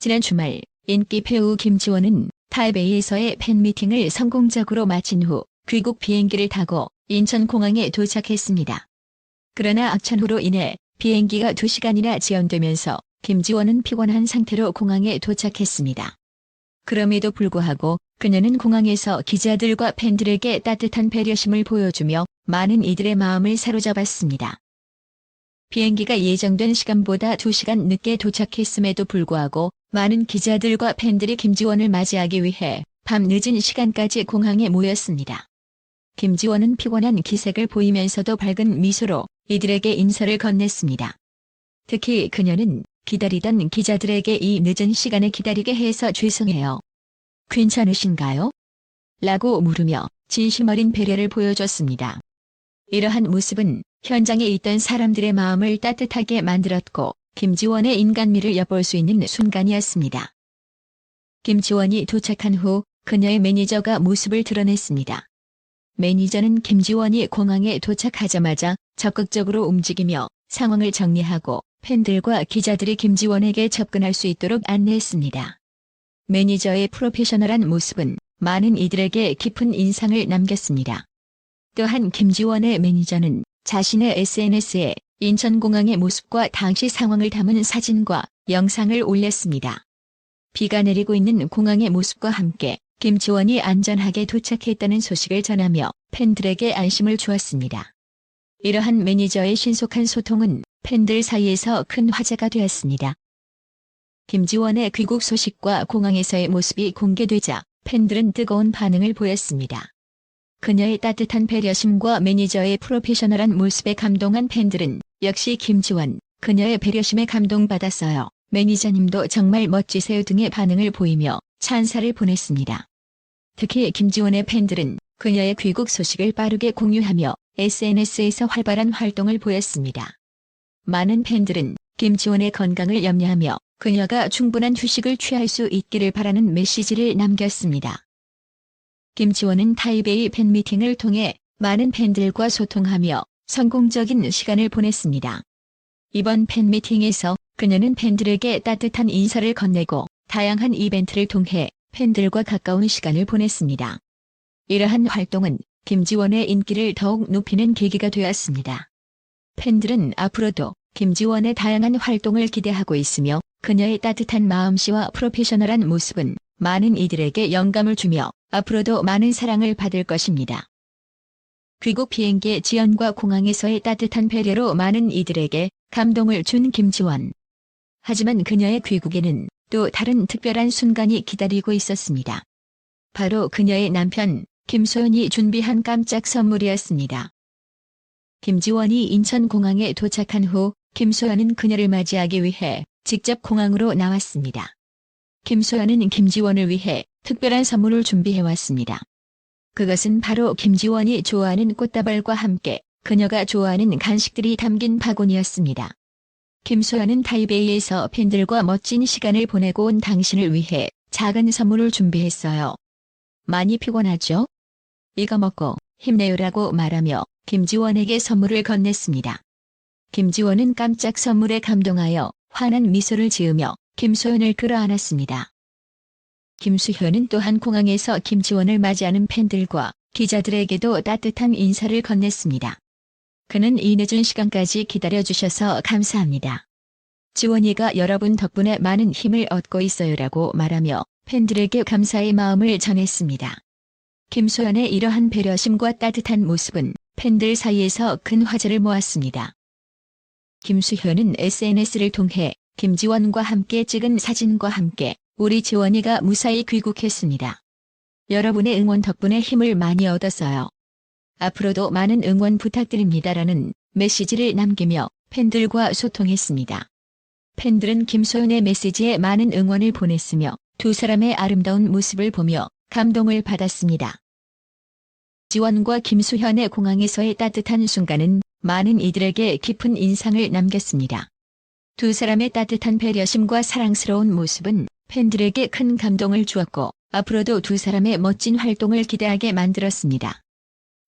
지난 주말 인기 배우 김지원은 타이베이에서의 팬미팅을 성공적으로 마친 후 귀국 비행기를 타고 인천공항에 도착했습니다. 그러나 악천후로 인해 비행기가 2시간이나 지연되면서 김지원은 피곤한 상태로 공항에 도착했습니다. 그럼에도 불구하고 그녀는 공항에서 기자들과 팬들에게 따뜻한 배려심을 보여주며 많은 이들의 마음을 사로잡았습니다. 비행기가 예정된 시간보다 2시간 늦게 도착했음에도 불구하고 많은 기자들과 팬들이 김지원을 맞이하기 위해 밤 늦은 시간까지 공항에 모였습니다. 김지원은 피곤한 기색을 보이면서도 밝은 미소로 이들에게 인사를 건넸습니다. 특히 그녀는 기다리던 기자들에게 이 늦은 시간에 기다리게 해서 죄송해요. 괜찮으신가요? 라고 물으며 진심 어린 배려를 보여줬습니다. 이러한 모습은 현장에 있던 사람들의 마음을 따뜻하게 만들었고 김지원의 인간미를 엿볼 수 있는 순간이었습니다. 김지원이 도착한 후 그녀의 매니저가 모습을 드러냈습니다. 매니저는 김지원이 공항에 도착하자마자 적극적으로 움직이며 상황을 정리하고 팬들과 기자들이 김지원에게 접근할 수 있도록 안내했습니다. 매니저의 프로페셔널한 모습은 많은 이들에게 깊은 인상을 남겼습니다. 또한 김지원의 매니저는 자신의 SNS에 인천공항의 모습과 당시 상황을 담은 사진과 영상을 올렸습니다. 비가 내리고 있는 공항의 모습과 함께 김지원이 안전하게 도착했다는 소식을 전하며 팬들에게 안심을 주었습니다. 이러한 매니저의 신속한 소통은 팬들 사이에서 큰 화제가 되었습니다. 김지원의 귀국 소식과 공항에서의 모습이 공개되자 팬들은 뜨거운 반응을 보였습니다. 그녀의 따뜻한 배려심과 매니저의 프로페셔널한 모습에 감동한 팬들은 역시 김지원, 그녀의 배려심에 감동받았어요. 매니저님도 정말 멋지세요 등의 반응을 보이며 찬사를 보냈습니다. 특히 김지원의 팬들은 그녀의 귀국 소식을 빠르게 공유하며 SNS에서 활발한 활동을 보였습니다. 많은 팬들은 김지원의 건강을 염려하며 그녀가 충분한 휴식을 취할 수 있기를 바라는 메시지를 남겼습니다. 김지원은 타이베이 팬미팅을 통해 많은 팬들과 소통하며 성공적인 시간을 보냈습니다. 이번 팬미팅에서 그녀는 팬들에게 따뜻한 인사를 건네고 다양한 이벤트를 통해 팬들과 가까운 시간을 보냈습니다. 이러한 활동은 김지원의 인기를 더욱 높이는 계기가 되었습니다. 팬들은 앞으로도 김지원의 다양한 활동을 기대하고 있으며 그녀의 따뜻한 마음씨와 프로페셔널한 모습은 많은 이들에게 영감을 주며 앞으로도 많은 사랑을 받을 것입니다. 귀국 비행기의 지연과 공항에서의 따뜻한 배려로 많은 이들에게 감동을 준 김지원. 하지만 그녀의 귀국에는 또 다른 특별한 순간이 기다리고 있었습니다. 바로 그녀의 남편 김소연이 준비한 깜짝 선물이었습니다. 김지원이 인천공항에 도착한 후 김소연은 그녀를 맞이하기 위해 직접 공항으로 나왔습니다. 김소연은 김지원을 위해 특별한 선물을 준비해왔습니다. 그것은 바로 김지원이 좋아하는 꽃다발과 함께 그녀가 좋아하는 간식들이 담긴 바구니였습니다. 김소연은 타이베이에서 팬들과 멋진 시간을 보내고 온 당신을 위해 작은 선물을 준비했어요. 많이 피곤하죠? 이거 먹고 힘내요라고 말하며 김지원에게 선물을 건넸습니다. 김지원은 깜짝 선물에 감동하여 환한 미소를 지으며 김소연을 끌어안았습니다. 김수현은 또한 공항에서 김지원을 맞이하는 팬들과 기자들에게도 따뜻한 인사를 건넸습니다. 그는 이 늦은 시간까지 기다려주셔서 감사합니다. 지원이가 여러분 덕분에 많은 힘을 얻고 있어요라고 말하며 팬들에게 감사의 마음을 전했습니다. 김소연의 이러한 배려심과 따뜻한 모습은 팬들 사이에서 큰 화제를 모았습니다. 김수현은 SNS를 통해 김지원과 함께 찍은 사진과 함께 우리 지원이가 무사히 귀국했습니다. 여러분의 응원 덕분에 힘을 많이 얻었어요. 앞으로도 많은 응원 부탁드립니다라는 메시지를 남기며 팬들과 소통했습니다. 팬들은 김소연의 메시지에 많은 응원을 보냈으며 두 사람의 아름다운 모습을 보며 감동을 받았습니다. 지원과 김수현의 공항에서의 따뜻한 순간은 많은 이들에게 깊은 인상을 남겼습니다. 두 사람의 따뜻한 배려심과 사랑스러운 모습은 팬들에게 큰 감동을 주었고 앞으로도 두 사람의 멋진 활동을 기대하게 만들었습니다.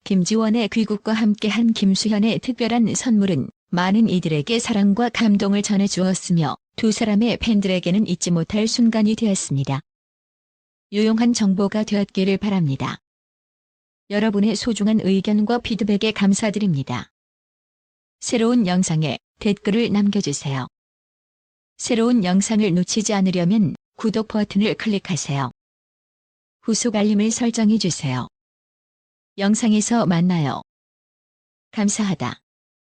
김지원의 귀국과 함께한 김수현의 특별한 선물은 많은 이들에게 사랑과 감동을 전해주었으며 두 사람의 팬들에게는 잊지 못할 순간이 되었습니다. 유용한 정보가 되었기를 바랍니다. 여러분의 소중한 의견과 피드백에 감사드립니다. 새로운 영상에 댓글을 남겨주세요. 새로운 영상을 놓치지 않으려면 구독 버튼을 클릭하세요. 후속 알림을 설정해 주세요. 영상에서 만나요. 감사하다.